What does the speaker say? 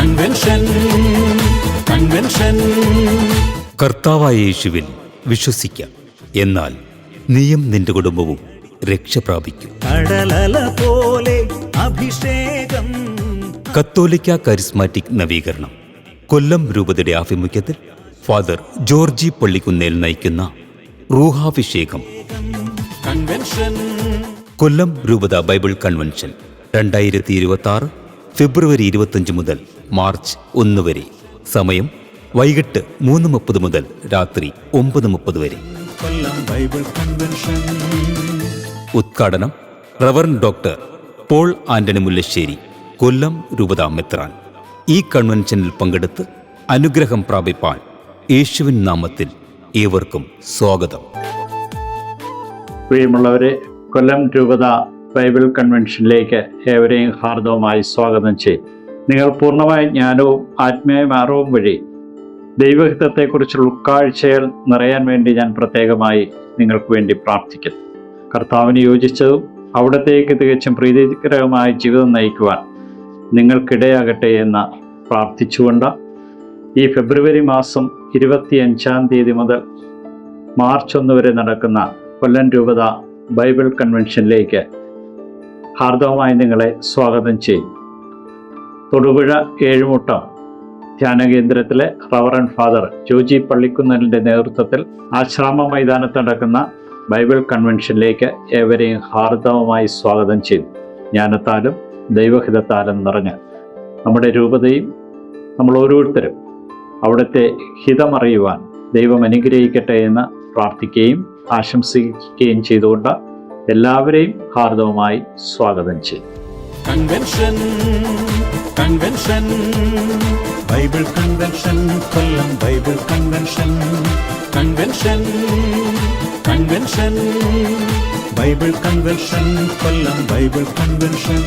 Convention convention. കർത്താവായ യേശുവിൽ വിശ്വസിക്കാം. എന്നാൽ നീയും നിന്റെ കുടുംബവും രക്ഷ പ്രാപിക്കും. കടലല പോലെ അഭിഷേകം. കത്തോലിക്ക കരിസ്മാറ്റിക് നവീകരണം. കൊല്ലം രൂപതയുടെ ആഭിമുഖ്യത്തിൽ ഫാദർ ജോർജി പള്ളിക്കുന്നേൽ നയിക്കുന്ന റൂഹാഭിഷേകം. കൊല്ലം രൂപത ബൈബിൾ കൺവെൻഷൻ രണ്ടായിരത്തി ഇരുപത്തി ആറ് ഫെബ്രുവരി ഇരുപത്തഞ്ച് മുതൽ മാർച്ച് ഒന്ന് വരെ. സമയം വൈകിട്ട് മൂന്ന് മുപ്പത് മുതൽ രാത്രി ഒമ്പത് മുപ്പത് വരെ. ഉദ്ഘാടനം reverend doctor Paul Antony Mullassery Kollam രൂപതാ മെത്രാൻ ഈ കൺവെൻഷനിൽ പങ്കെടുത്ത് അനുഗ്രഹം പ്രാപിപ്പാൻ യേശുവിൻ നാമത്തിൽ ഏവർക്കും സ്വാഗതം. പ്രിയമുള്ളവരെ കൊല്ലം രൂപത ബൈബിൾ കൺവെൻഷനിലേക്ക് ഏവരെയും ഹാർദവുമായി സ്വാഗതം ചെയ്യും. നിങ്ങൾ പൂർണമായ ജ്ഞാനവും ആത്മീയവും അറിവും വഴി ദൈവഹിതത്തെക്കുറിച്ചുള്ള ഉൾക്കാഴ്ചകൾ നിറയാൻ വേണ്ടി ഞാൻ പ്രത്യേകമായി നിങ്ങൾക്ക് വേണ്ടി പ്രാർത്ഥിക്കുന്നു. കർത്താവിന് യോജിച്ചതും അവിടത്തേക്ക് തികച്ചും പ്രീതികരമായ ജീവിതം നയിക്കുവാൻ നിങ്ങൾക്കിടയാകട്ടെ എന്ന് പ്രാർത്ഥിച്ചുകൊണ്ട് ഈ ഫെബ്രുവരി മാസം ഇരുപത്തി അഞ്ചാം തീയതി മുതൽ മാർച്ച് ഒന്ന് വരെ നടക്കുന്ന കൊല്ലം രൂപത ബൈബിൾ കൺവെൻഷനിലേക്ക് ഹാർദവമായി നിങ്ങളെ സ്വാഗതം ചെയ്യും. തൊടുപുഴ ഏഴുമുട്ടം ധ്യാനകേന്ദ്രത്തിലെ റവറൻ ഫാദർ ജോജി പള്ളിക്കുന്നലിന്റെ നേതൃത്വത്തിൽ ആശ്രാമ മൈതാനത്ത് നടക്കുന്ന ബൈബിൾ കൺവെൻഷനിലേക്ക് ഏവരെയും ഹാർദവമായി സ്വാഗതം ചെയ്തു ജ്ഞാനത്താലും ദൈവഹിതത്താലും നിറഞ്ഞ് നമ്മുടെ രൂപതയും നമ്മൾ ഓരോരുത്തരും അവിടുത്തെ ഹിതമറിയുവാൻ ദൈവം അനുഗ്രഹിക്കട്ടെ എന്ന് പ്രാർത്ഥിക്കുകയും ആശംസിക്കുകയും ചെയ്തുകൊണ്ട് എല്ലാവരെയും ഹാർദവമായി സ്വാഗതം ചെയ്യും convention convention Bible convention Kollam Bible convention convention convention Bible convention Kollam Bible convention